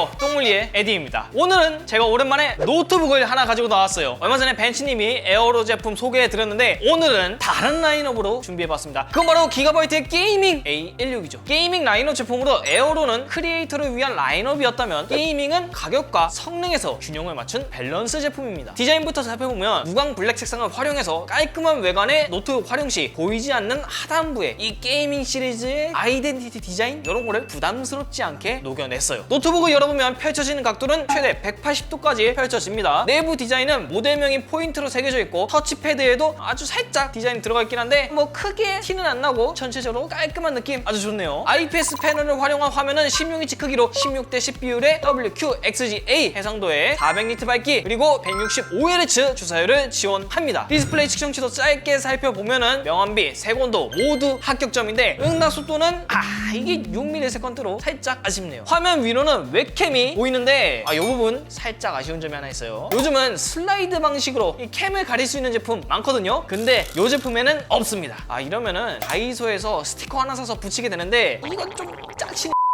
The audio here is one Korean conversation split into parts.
안녕하세요. 똥물리의 에디입니다. 오늘은 제가 오랜만에 노트북을 하나 가지고 나왔어요. 얼마 전에 벤치님이 에어로 제품 소개해드렸는데 오늘은 다른 라인업으로 준비해봤습니다. 그건 바로 기가바이트의 게이밍 A16이죠. 게이밍 라인업 제품으로 에어로는 크리에이터를 위한 라인업이었다면 게이밍은 가격과 성능에서 균형을 맞춘 밸런스 제품입니다. 디자인부터 살펴보면 무광 블랙 색상을 활용해서 깔끔한 외관의 노트북 활용 시 보이지 않는 하단부에 이 게이밍 시리즈의 아이덴티티 디자인 이런 거를 부담스럽지 않게 녹여냈어요. 노트북을 열어보 면 펼쳐지는 각도는 최대 180도까지 펼쳐집니다. 내부 디자인은 모델명이 포인트로 새겨져 있고 터치패드에도 아주 살짝 디자인이 들어가 있긴 한데 뭐 크게 티는 안 나고 전체적으로 깔끔한 느낌 아주 좋네요. IPS 패널을 활용한 화면은 16인치 크기로 16대 10 비율의 WQXGA 해상도에 400니트 밝기 그리고 165Hz 주사율을 지원합니다. 디스플레이 측정치도 짧게 살펴보면은 명암비, 색온도 모두 합격점인데 응답 속도는 아 이게 6ms로 살짝 아쉽네요. 화면 위로는 웹캠 이 보이는데 아, 이 부분 살짝 아쉬운 점이 하나 있어요. 요즘은 슬라이드 방식으로 이 캠을 가릴 수 있는 제품 많거든요. 근데 이 제품에는 없습니다. 아 이러면은 다이소에서 스티커 하나 사서 붙이게 되는데 이건 좀.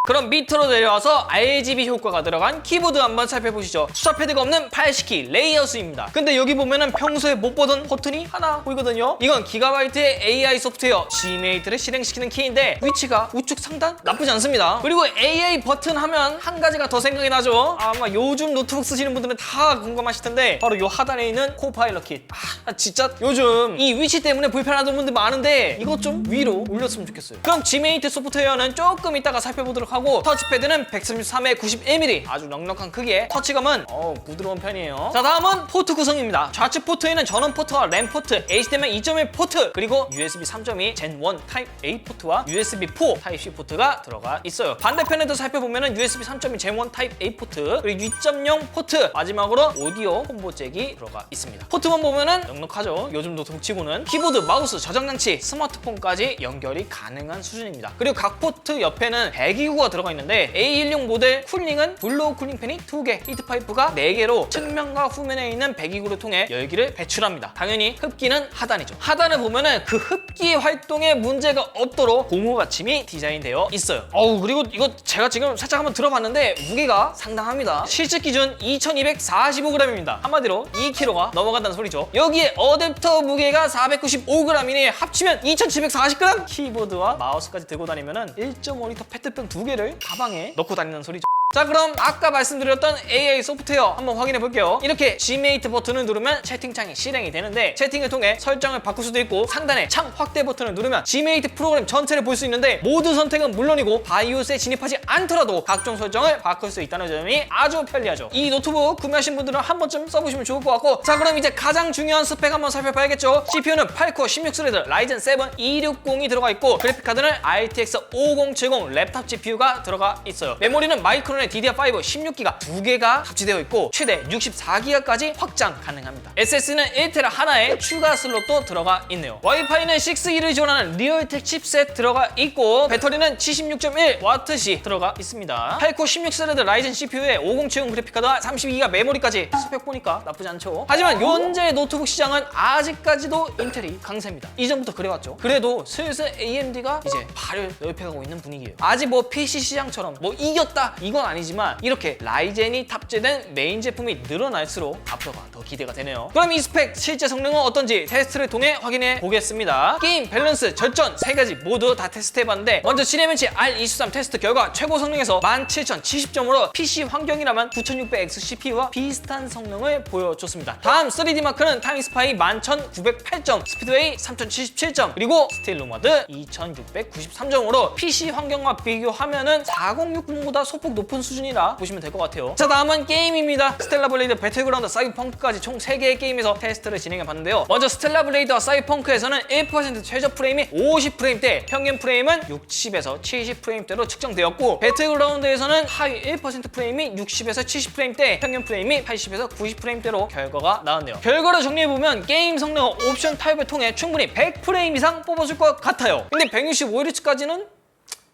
그럼 밑으로 내려와서 RGB 효과가 들어간 키보드 한번 살펴보시죠. 숫자 패드가 없는 80키 레이아웃입니다. 근데 여기 보면은 평소에 못 보던 버튼이 하나 보이거든요. 이건 기가바이트의 AI 소프트웨어 Gmate를 실행시키는 키인데 위치가 우측 상단 나쁘지 않습니다. 그리고 AI 버튼 하면 한 가지가 더 생각이 나죠. 아마 요즘 노트북 쓰시는 분들은 다 궁금하실 텐데 바로 요 하단에 있는 코파일럿 킷. 아 진짜 요즘 이 위치 때문에 불편하던 분들 많은데 이것 좀 위로 올렸으면 좋겠어요. 그럼 Gmate 소프트웨어는 조금 이따가 살펴보도록 하고 터치패드는 133에 91mm 아주 넉넉한 크기에 터치감은 어, 부드러운 편이에요. 자 다음은 포트 구성입니다. 좌측 포트에는 전원 포트와 램 포트, HDMI 2.1 포트 그리고 USB 3.2 Gen 1 타입 A 포트와 USB 4 타입 C 포트가 들어가 있어요. 반대편에도 살펴보면은 USB 3.2 Gen 1 타입 A 포트 그리고 2.0 포트 마지막으로 오디오 콤보 잭이 들어가 있습니다. 포트만 보면은 넉넉하죠. 요즘 노트북 치고는 키보드, 마우스, 저장 장치, 스마트폰까지 연결이 가능한 수준입니다. 그리고 각 포트 옆에는 배기구가 들어가 있는데 A16 모델 쿨링은 블로우 쿨링 팬이 2개, 히트 파이프가 4개로 측면과 후면에 있는 배기구를 통해 열기를 배출합니다. 당연히 흡기는 하단이죠. 하단을 보면은 그 흡기 활동에 문제가 없도록 고무 받침이 디자인되어 있어요. 어우 그리고 이거 제가 지금 살짝 한번 들어봤는데 무게가 상당합니다. 실측 기준 2245g입니다. 한마디로 2kg가 넘어간다는 소리죠. 여기에 어댑터 무게가 495g이니 합치면 2740g? 키보드와 마우스까지 들고 다니면은 1.5L 페트병 두개 를 가방에 넣고 다니는 소리죠. 자 그럼 아까 말씀드렸던 AI 소프트웨어 한번 확인해 볼게요. 이렇게 Gmate 버튼을 누르면 채팅창이 실행이 되는데 채팅을 통해 설정을 바꿀 수도 있고 상단에 창 확대 버튼을 누르면 Gmate 프로그램 전체를 볼 수 있는데 모드 선택은 물론이고 바이오스에 진입하지 않더라도 각종 설정을 바꿀 수 있다는 점이 아주 편리하죠. 이 노트북 구매하신 분들은 한 번쯤 써보시면 좋을 것 같고 자 그럼 이제 가장 중요한 스펙 한번 살펴봐야겠죠? CPU는 8코어 16스레드 라이젠 7 260이 들어가 있고 그래픽카드는 RTX 5070 랩탑 GPU가 들어가 있어요. 메모리는 마이크론의 DDR5 16기가 두 개가 탑재되어 있고 최대 64기가까지 확장 가능합니다. SS는 1테라 하나에 추가 슬롯도 들어가 있네요. 와이파이는 6E를 지원하는 리얼텍 칩셋 들어가 있고 배터리는 76.1W씩 들어가 있습니다. 8코 16스레드 라이젠 CPU에 5070 그래픽카드와 32기가 메모리까지 스펙 보니까 나쁘지 않죠. 하지만 현재 노트북 시장은 아직까지도 인텔이 강세입니다. 이전부터 그래왔죠. 그래도 슬슬 AMD가 이제 발을 넓혀가고 있는 분위기예요. 아직 뭐 PC 시장처럼 뭐 이겼다 이건 아니지만 이렇게 라이젠이 탑재된 메인 제품이 늘어날수록 앞으로가 더 기대가 되네요. 그럼 이 스펙 실제 성능은 어떤지 테스트를 통해 확인해 보겠습니다. 게임 밸런스 절전 세 가지 모두 다 테스트해봤는데 먼저 시네멘치 R23 테스트 결과 최고 성능에서 17,070점으로 PC 환경이라면 9600X CPU와 비슷한 성능을 보여줬습니다. 다음 3D 마크는 타임스파이 11,908점, 스피드웨이 3,077점, 그리고 스틸 루머드 2,693점으로 PC 환경과 비교하면은 4060보다 소폭 높은 수준이라 보시면 될 것 같아요. 자 다음은 게임입니다. 스텔라 블레이드 배틀그라운드 사이버펑크까지 총 3개의 게임에서 테스트를 진행해 봤는데요. 먼저 스텔라 블레이드와 사이버펑크에서는 1% 최저 프레임이 50프레임대, 평균 프레임은 60에서 70프레임대로 측정되었고 배틀그라운드에서는 하위 1% 프레임이 60에서 70프레임대, 평균 프레임이 80에서 90프레임대로 결과가 나왔네요. 결과를 정리해보면 게임 성능 옵션 타입을 통해 충분히 100프레임 이상 뽑아줄 것 같아요. 근데 165Hz까지는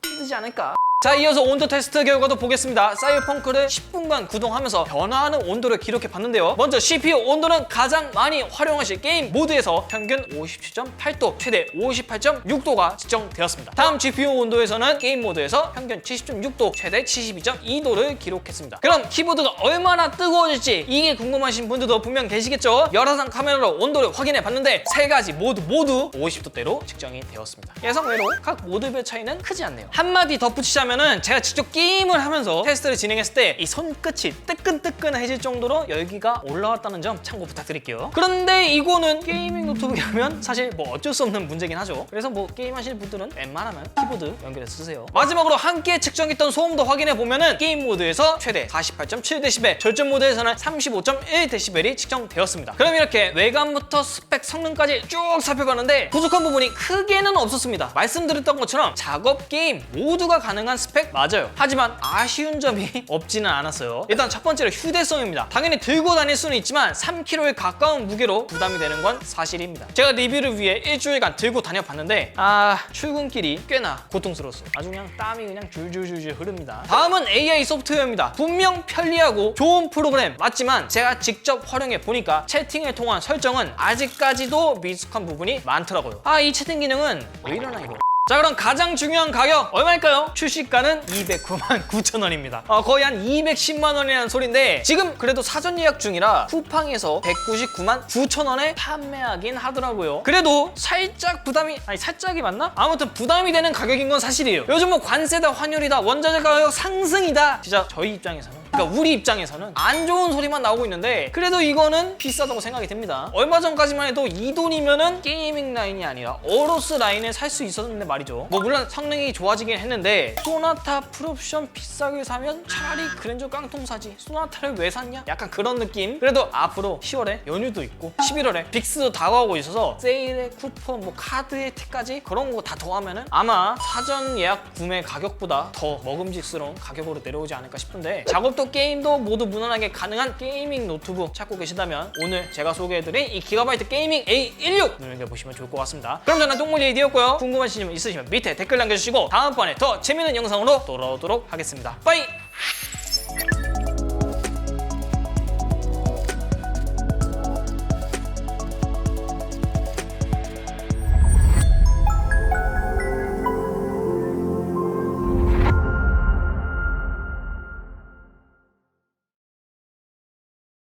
힘들지 않을까? 자 이어서 온도 테스트 결과도 보겠습니다. 사이버펑크를 10분간 구동하면서 변화하는 온도를 기록해 봤는데요. 먼저 CPU 온도는 가장 많이 활용하실 게임 모드에서 평균 57.8도 최대 58.6도가 측정되었습니다. 다음 GPU 온도에서는 게임 모드에서 평균 70.6도 최대 72.2도를 기록했습니다. 그럼 키보드가 얼마나 뜨거워질지 이게 궁금하신 분들도 분명 계시겠죠? 열화상 카메라로 온도를 확인해 봤는데 세 가지 모두 모두 50도대로 측정이 되었습니다. 예상외로 각 모드별 차이는 크지 않네요. 한마디 덧붙이자면 은 제가 직접 게임을 하면서 테스트를 진행했을 때 이 손끝이 뜨끈뜨끈해질 정도로 열기가 올라왔다는 점 참고 부탁드릴게요. 그런데 이거는 게이밍 노트북이라면 사실 뭐 어쩔 수 없는 문제긴 하죠. 그래서 뭐 게임 하시는 분들은 웬만하면 키보드 연결해서 쓰세요. 마지막으로 함께 측정했던 소음도 확인해 보면은 게임 모드에서 최대 48.7dB 절전 모드에서는 35.1dB이 측정되었습니다. 그럼 이렇게 외관부터 스펙 성능까지 쭉 살펴봤는데 부족한 부분이 크게는 없었습니다. 말씀드렸던 것처럼 작업 게임 모두가 가능한 스펙? 맞아요. 하지만 아쉬운 점이 없지는 않았어요. 일단 첫 번째로 휴대성입니다. 당연히 들고 다닐 수는 있지만 3kg에 가까운 무게로 부담이 되는 건 사실입니다. 제가 리뷰를 위해 일주일간 들고 다녀봤는데 아 출근길이 꽤나 고통스러웠어요. 아주 그냥 땀이 그냥 줄줄줄줄 흐릅니다. 다음은 AI 소프트웨어입니다. 분명 편리하고 좋은 프로그램. 맞지만 제가 직접 활용해 보니까 채팅을 통한 설정은 아직까지도 미숙한 부분이 많더라고요. 아 이 채팅 기능은 왜 이러나 이거 자 그럼 가장 중요한 가격 얼마일까요? 출시가는 209만 9천 원입니다 어, 거의 한 210만 원이라는 소린데 지금 그래도 사전 예약 중이라 쿠팡에서 199만 9천 원에 판매하긴 하더라고요 그래도 살짝 부담이 아니 살짝이 맞나? 아무튼 부담이 되는 가격인 건 사실이에요 요즘 뭐 관세다 환율이다 원자재 가격 상승이다 진짜 저희 입장에서는 그러니까 우리 입장에서는 안 좋은 소리만 나오고 있는데 그래도 이거는 비싸다고 생각이 됩니다. 얼마 전까지만 해도 이 돈이면은 게이밍 라인이 아니라 어로스 라인에 살수 있었는데 말이죠. 뭐 물론 성능이 좋아지긴 했는데 소나타 풀옵션 비싸게 사면 차라리 그랜저 깡통 사지. 소나타를 왜 샀냐? 약간 그런 느낌. 그래도 앞으로 10월에 연휴도 있고 11월에 빅스도 다가오고 있어서 세일에 쿠폰 뭐 카드 혜택까지 그런 거 다 더하면은 아마 사전 예약 구매 가격보다 더 먹음직스러운 가격으로 내려오지 않을까 싶은데 작업도 게임도 모두 무난하게 가능한 게이밍 노트북 찾고 계신다면 오늘 제가 소개해드린 이 기가바이트 게이밍 A16 눈여겨보시면 좋을 것 같습니다. 그럼 저는 똥물리이디였고요. 궁금하신 점 있으시면 밑에 댓글 남겨주시고 다음번에 더 재밌는 영상으로 돌아오도록 하겠습니다. 빠이